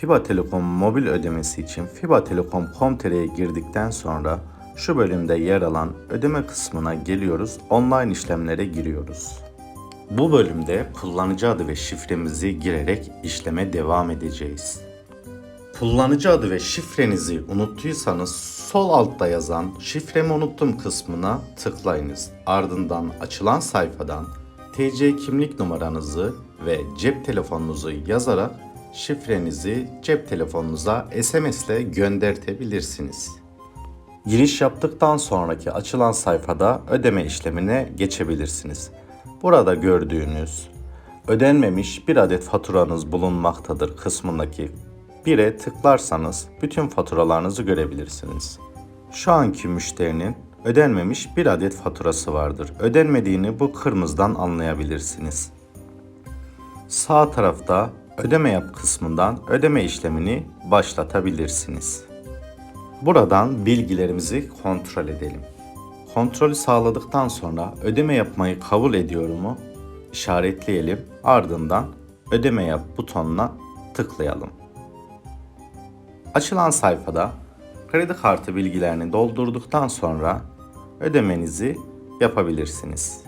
FIBA Telekom mobil ödemesi için FIBA Telekom.com.tr'ye girdikten sonra şu bölümde yer alan ödeme kısmına geliyoruz. Online işlemlere giriyoruz. Bu bölümde kullanıcı adı ve şifremizi girerek işleme devam edeceğiz. Kullanıcı adı ve şifrenizi unuttuysanız sol altta yazan şifremi unuttum kısmına tıklayınız. Ardından açılan sayfadan TC kimlik numaranızı ve cep telefonunuzu yazarak şifrenizi cep telefonunuza SMS ile göndertebilirsiniz. Giriş yaptıktan sonraki açılan sayfada ödeme işlemine geçebilirsiniz. Burada gördüğünüz ödenmemiş bir adet faturanız bulunmaktadır kısmındaki 1'e tıklarsanız bütün faturalarınızı görebilirsiniz. Şu anki müşterinin ödenmemiş bir adet faturası vardır. Ödenmediğini bu kırmızıdan anlayabilirsiniz. Sağ tarafta ödeme yap kısmından ödeme işlemini başlatabilirsiniz. Buradan bilgilerimizi kontrol edelim. Kontrolü sağladıktan sonra ödeme yapmayı kabul ediyorumu işaretleyelim. Ardından ödeme yap butonuna tıklayalım. Açılan sayfada kredi kartı bilgilerini doldurduktan sonra ödemenizi yapabilirsiniz.